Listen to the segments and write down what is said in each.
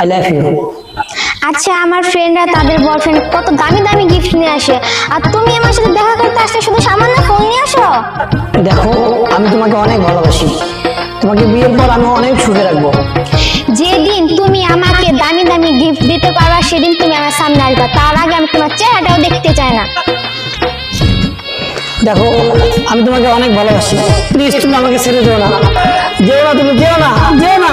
I love you আচ্ছা আমার ফ্রেন্ডরা তাদের বয়ফ্রেন্ড কত দামি দামি গিফট নিয়ে আসে। আর তুমি আমার সাথে দেখা করতে আসলে শুধু সামান্য ফোন নিয়ে আসো? দেখো আমি তোমাকে অনেক ভালোবাসি। তোমাকে বিয়ের পর আমি অনেক সুখে রাখব। যেদিন তুমি আমাকে দামি দামি গিফট দিতে পারবা সেদিন তুমি আমার সামনে আসবা। তার আগে আমি তোমার চেহারাটাও দেখতে চাই না। দেখো আমি তোমাকে অনেক ভালোবাসি। প্লিজ তুমি আমাকে ছেড়ে যেও না। যেও না তুমি যেও না যেও না।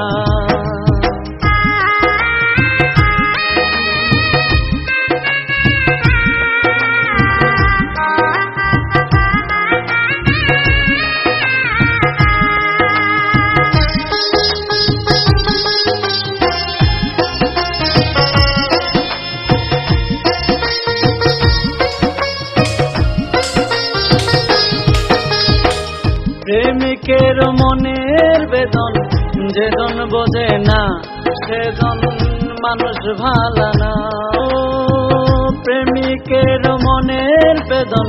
প্রেমিকের মনের বেদন যেজন বোঝে না সেজন মানুষ ভালো না। প্রেমিকের মনের বেদন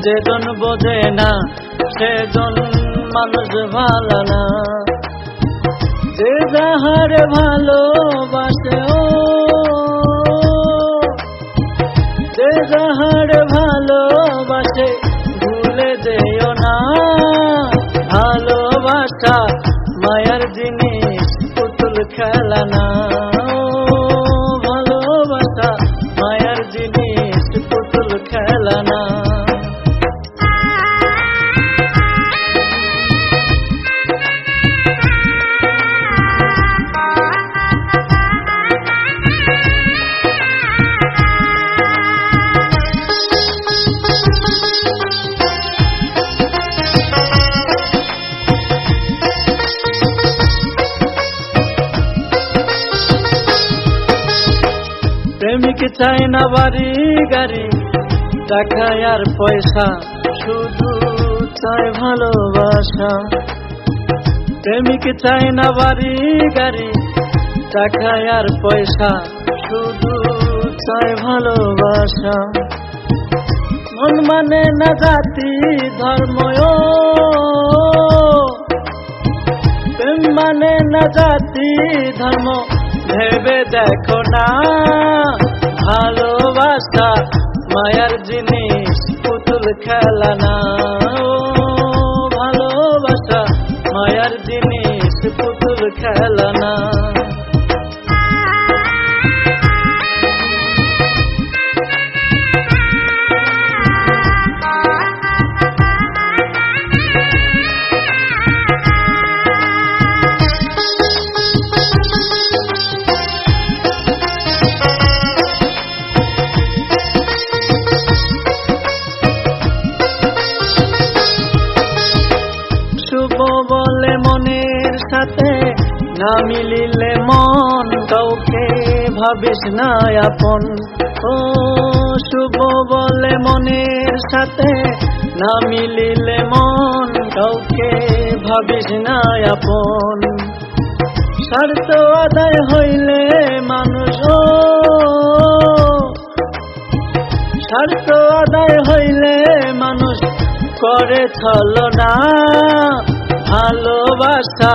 যেজন বোঝে না সেজন মানুষ ভালো না। যে যাহার ভালোবাসে ভালোবাসা মায়ার জিনিস পুতুল খেলা না ভালোবাসা মায়ার জিনিস প্রেমিক চাই না বাড়ি গাড়ি, টাকা আর পয়সা শুধু চাই ভালোবাসা প্রেমিক চাই না বাড়ি গাড়ি, টাকা আর পয়সা শুধু চাই ভালোবাসা মন মানে না জাতি, ধর্ম ও। প্রেম মানে না জাতি, ধর্ম ভেবে দেখো না। ভালোবাসা মায়ার জিনিস, পুতুল খেলা না। ভালোবাসা মায়ার জিনিস, পুতুল খেলা না। না মিলিলে মন কাউকে ভাবিস না আপন। ও শুভ বলে মনের সাথে না মিলিলে মন কাউকে ভাবিস না আপন। স্বার্থ আদায় হইলে মানুষ স্বার্থ আদায় হইলে মানুষ করে ছলনা, ভালোবাসা